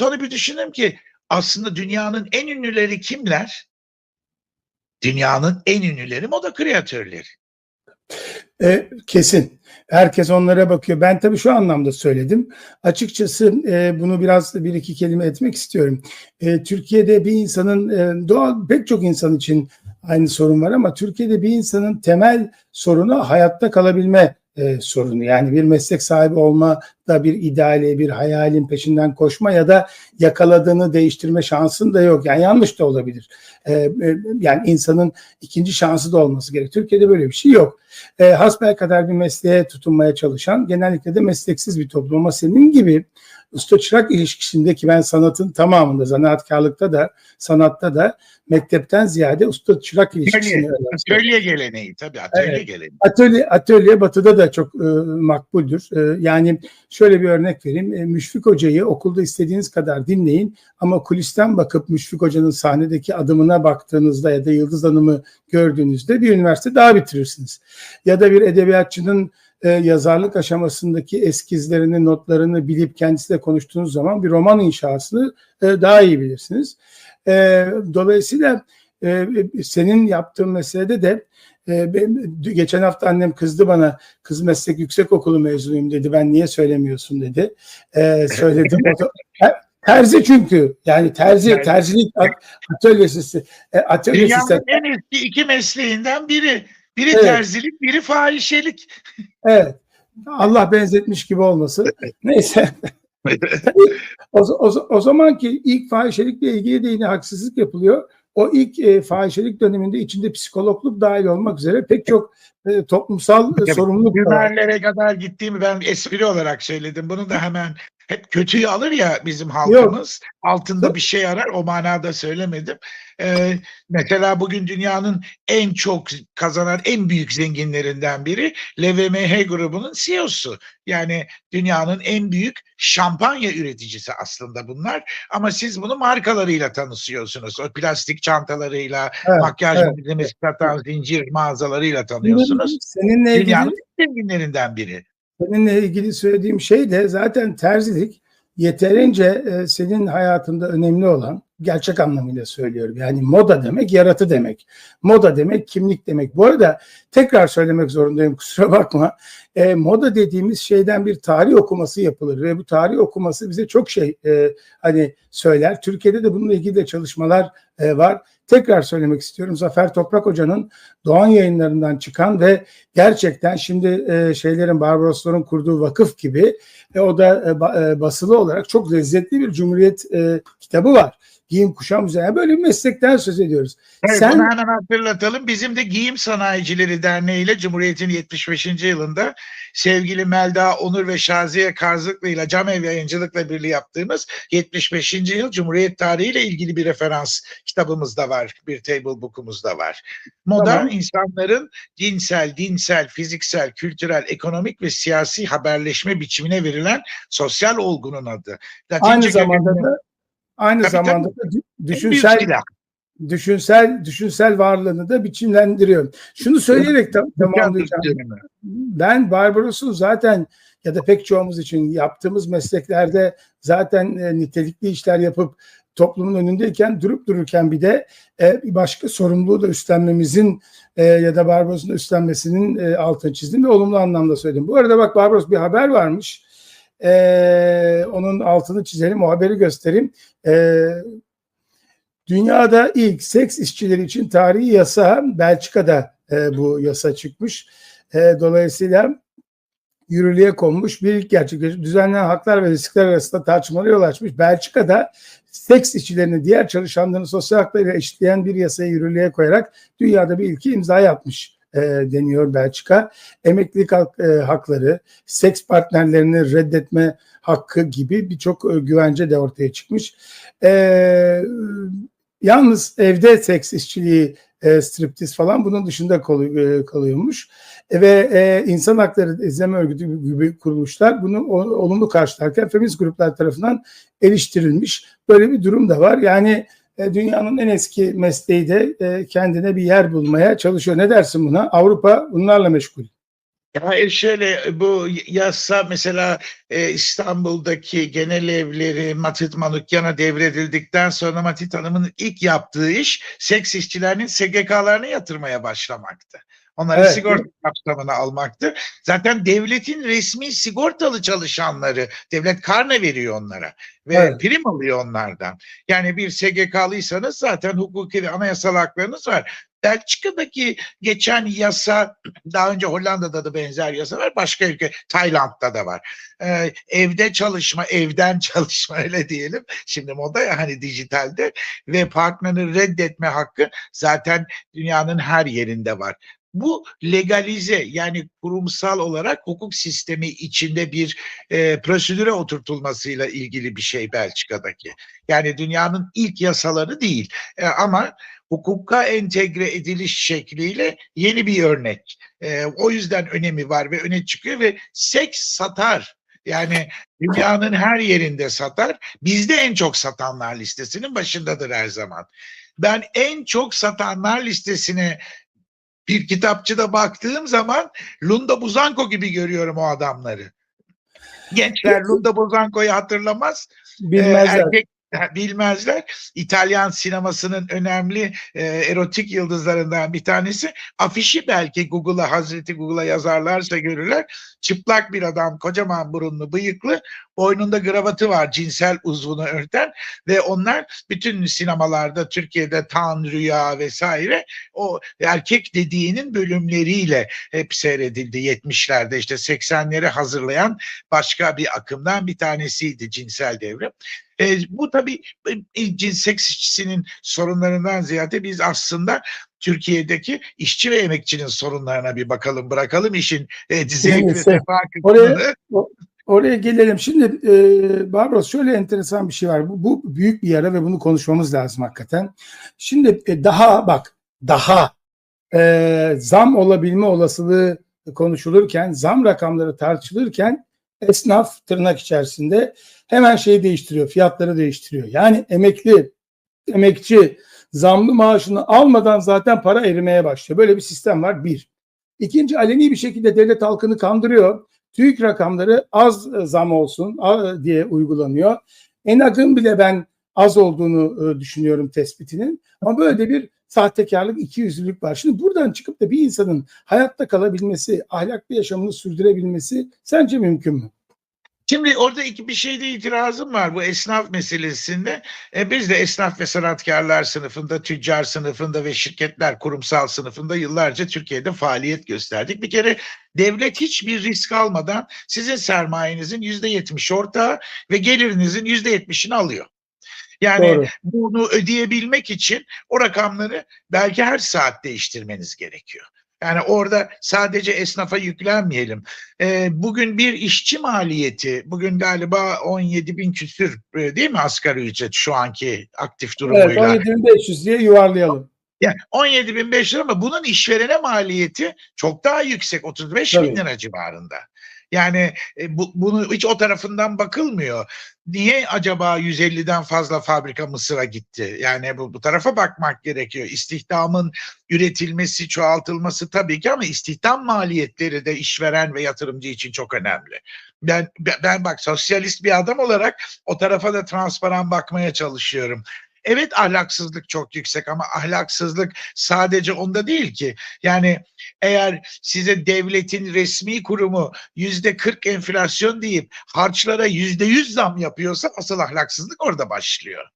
Sonra bir düşündüm ki aslında dünyanın en ünlüleri kimler? Dünyanın en ünlüleri moda kreatörleri. E, kesin. Herkes onlara bakıyor. Ben tabii şu anlamda söyledim. Açıkçası e, bunu biraz bir iki kelime etmek istiyorum. E, Türkiye'de bir insanın e, doğal pek çok insan için aynı sorun var ama Türkiye'de bir insanın temel sorunu hayatta kalabilme e, sorunu. Yani bir meslek sahibi olma da bir ideali, bir hayalin peşinden koşma ya da yakaladığını değiştirme şansın da yok. Yani yanlış da olabilir. E, e, yani insanın ikinci şansı da olması gerek. Türkiye'de böyle bir şey yok. E, hasbel kadar bir mesleğe tutunmaya çalışan genellikle de mesleksiz bir toplum ama senin gibi usta çırak ilişkisindeki ben sanatın tamamında zanaatkarlıkta da sanatta da mektepten ziyade usta çırak ilişkisini Atölye, atölye geleneği tabii atölye Evet. geleneği. Atölye, atölye batıda da çok e, makbuldür. E, yani şöyle bir örnek vereyim. E, Müşfik Hoca'yı okulda istediğiniz kadar dinleyin ama kulisten bakıp Müşfik Hoca'nın sahnedeki adımına baktığınızda ya da Yıldız Hanım'ı gördüğünüzde bir üniversite daha bitirirsiniz. Ya da bir edebiyatçının e, yazarlık aşamasındaki eskizlerini, notlarını bilip kendisiyle konuştuğunuz zaman bir roman inşasını e, daha iyi bilirsiniz. E, dolayısıyla e, senin yaptığın meselede de e, geçen hafta annem kızdı bana kız meslek yüksek okulu mezunuyum dedi ben niye söylemiyorsun dedi e, söyledim Ter- terzi çünkü yani terzi Terzi. terzilik at- atölyesi e, atölyesi Dünyanın en eski iki mesleğinden biri. Biri Evet. terzilik, biri fahişelik. evet Allah benzetmiş gibi olmasın neyse o, o, o zamanki ilk fahişelikle ilgili de yine haksızlık yapılıyor. O ilk e, fahişelik döneminde içinde psikologluk dahil olmak üzere pek çok e, toplumsal e, sorumluluk var. Kadar gittiğimi ben espri olarak söyledim. Bunu da hemen hep kötüyü alır ya bizim halkımız. Altında Yok. bir şey arar. O manada söylemedim. Ee, mesela bugün dünyanın en çok kazanan en büyük zenginlerinden biri LVMH grubunun CEO'su. Yani dünyanın en büyük şampanya üreticisi aslında bunlar. Ama siz bunu markalarıyla tanışıyorsunuz. O plastik çantalarıyla, Evet, makyaj evet. malzemesi satan zincir mağazalarıyla tanıyorsunuz. Seninle ilgili Dünyanın en zenginlerinden biri. Seninle ilgili söylediğim şey de zaten terzilik yeterince e, senin hayatında önemli olan gerçek anlamıyla söylüyorum. Yani moda demek yaratı demek. Moda demek kimlik demek. Bu arada tekrar söylemek zorundayım kusura bakma. E, moda dediğimiz şeyden bir tarih okuması yapılır ve bu tarih okuması bize çok şey e, hani söyler. Türkiye'de de bununla ilgili de çalışmalar e, var. Tekrar söylemek istiyorum. Zafer Toprak Hoca'nın Doğan yayınlarından çıkan ve gerçekten şimdi e, şeylerin Barbarosların kurduğu vakıf gibi e, o da e, e, basılı olarak çok lezzetli bir Cumhuriyet e, kitabı var. Giyim kuşam üzerine böyle bir meslekten söz ediyoruz. Evet, Sen- bunu hemen hatırlatalım. Bizim de Giyim Sanayicileri Derneği ile Cumhuriyet'in 75. yılında sevgili Melda Onur ve Şaziye Karzıklı ile Cam Ev Yayıncılık'la birlikte yaptığımız 75. yıl Cumhuriyet tarihi ile ilgili bir referans kitabımız da var. Bir table book'umuz da var. Moda Tamam. insanların dinsel, dinsel, fiziksel, kültürel, ekonomik ve siyasi haberleşme biçimine verilen sosyal olgunun adı. Latince Aynı zamanda da aynı Tabii, zamanda da en büyük düşünsel düşünsel düşünsel varlığını da biçimlendiriyor. Şunu söyleyerek tam, tamamlayacağım. Ben Barbaros'un zaten ya da pek çoğumuz için yaptığımız mesleklerde zaten e, nitelikli işler yapıp toplumun önündeyken durup dururken bir de e, bir başka sorumluluğu da üstlenmemizin e, ya da Barbaros'un da üstlenmesinin e, altını çizdim ve olumlu anlamda söyledim. Bu arada bak Barbaros bir haber varmış. E, onun altını çizelim, o haberi göstereyim. E, dünyada ilk seks işçileri için tarihi yasa Belçika'da e, bu yasa çıkmış. E, dolayısıyla yürürlüğe konmuş bir ilk gerçekleşmiş. Düzenlenen haklar ve riskler arasında tartışmalara yol açmış. Belçika'da seks işçilerini diğer çalışanların sosyal haklarıyla eşitleyen bir yasayı yürürlüğe koyarak dünyada bir ilki imza atmış e, deniyor Belçika. Emeklilik hak- e, hakları, seks partnerlerini reddetme hakkı gibi birçok e, güvence de ortaya çıkmış. E, yalnız evde seks işçiliği e, striptiz falan bunun dışında kalıyor, e, kalıyormuş. E, ve e, insan hakları izleme örgütü gibi kuruluşlar bunu o- olumlu karşılarken feminist gruplar tarafından eleştirilmiş. Böyle bir durum da var. Yani e, dünyanın en eski mesleği de e, kendine bir yer bulmaya çalışıyor. Ne dersin buna? Avrupa bunlarla meşgul. Hayır şöyle bu yasa mesela e, İstanbul'daki genel evleri Matit Manukyan'a devredildikten sonra Matit Hanım'ın ilk yaptığı iş seks işçilerinin SGK'larını yatırmaya başlamaktı. Onları Evet. sigorta kapsamına almaktı. Zaten devletin resmi sigortalı çalışanları, devlet karne veriyor onlara ve Evet. prim alıyor onlardan. Yani bir SGK'lıysanız zaten hukuki ve anayasal haklarınız var. Belçika'daki geçen yasa, daha önce Hollanda'da da benzer yasa var, başka ülke, Tayland'da da var. Ee, evde çalışma, evden çalışma öyle diyelim. Şimdi moda ya hani dijitalde ve partneri reddetme hakkı zaten dünyanın her yerinde var. Bu legalize yani kurumsal olarak hukuk sistemi içinde bir e, prosedüre oturtulmasıyla ilgili bir şey Belçika'daki. Yani dünyanın ilk yasaları değil E, ama hukuka entegre ediliş şekliyle yeni bir örnek. E, o yüzden önemi var ve öne çıkıyor ve seks satar. Yani dünyanın her yerinde satar. Bizde en çok satanlar listesinin başındadır her zaman. Ben en çok satanlar listesine bir kitapçıda baktığım zaman Lunda Buzanko gibi görüyorum o adamları. Gençler Lunda Buzanko'yu hatırlamaz. Ee, Bilmezler. erkek bilmezler. İtalyan sinemasının önemli e, erotik yıldızlarından bir tanesi. Afişi belki Google'a Hazreti Google'a yazarlarsa görürler. Çıplak bir adam, kocaman burunlu, bıyıklı, boynunda gravatı var cinsel uzvunu örten ve onlar bütün sinemalarda Türkiye'de Tan, Rüya vesaire o erkek dediğinin bölümleriyle hep seyredildi 70'lerde işte 80'leri hazırlayan başka bir akımdan bir tanesiydi cinsel devrim. E, bu tabii e, cins seks işçisinin sorunlarından ziyade biz aslında Türkiye'deki işçi ve emekçinin sorunlarına bir bakalım bırakalım işin e, zevk ve sefa Oraya-. Oraya gelelim. Şimdi e, Barbaros şöyle enteresan bir şey var. Bu, bu büyük bir yara ve bunu konuşmamız lazım hakikaten. Şimdi e, daha bak daha e, zam olabilme olasılığı konuşulurken, zam rakamları tartışılırken esnaf tırnak içerisinde hemen şeyi değiştiriyor, fiyatları değiştiriyor. Yani emekli, emekçi zamlı maaşını almadan zaten para erimeye başlıyor. Böyle bir sistem var bir. İkinci aleni bir şekilde devlet halkını kandırıyor. TÜİK rakamları az e, zam olsun a- diye uygulanıyor. Enak'ın bile ben az olduğunu e, düşünüyorum tespitinin. Ama böyle de bir sahtekarlık, ikiyüzlülük var. Şimdi buradan çıkıp da bir insanın hayatta kalabilmesi, ahlaklı yaşamını sürdürebilmesi sence mümkün mü? Şimdi orada iki bir şeyde itirazım var bu esnaf meselesinde. E, biz de esnaf ve sanatkarlar sınıfında, tüccar sınıfında ve şirketler kurumsal sınıfında yıllarca Türkiye'de faaliyet gösterdik. Bir kere devlet hiçbir risk almadan sizin sermayenizin yüzde yetmiş ortağı ve gelirinizin yüzde yetmişini alıyor. Yani Doğru. bunu ödeyebilmek için o rakamları belki her saat değiştirmeniz gerekiyor. Yani orada sadece esnafa yüklenmeyelim. Ee, bugün bir işçi maliyeti, bugün galiba 17 bin küsür e, değil mi asgari ücret şu anki aktif Evet, durumuyla? 17.500 diye yuvarlayalım. Yani 17 bin 500 lira ama bunun işverene maliyeti çok daha yüksek 35 bin Tabii. lira civarında. Yani e, bu, bunu hiç o tarafından bakılmıyor. Niye acaba 150'den fazla fabrika Mısır'a gitti? Yani bu, bu tarafa bakmak gerekiyor. İstihdamın üretilmesi, çoğaltılması tabii ki ama istihdam maliyetleri de işveren ve yatırımcı için çok önemli. Ben, ben, bak sosyalist bir adam olarak o tarafa da transparan bakmaya çalışıyorum. Evet ahlaksızlık çok yüksek ama ahlaksızlık sadece onda değil ki. Yani eğer size devletin resmi kurumu yüzde 40 enflasyon deyip harçlara yüzde 100 zam yapıyorsa asıl ahlaksızlık orada başlıyor.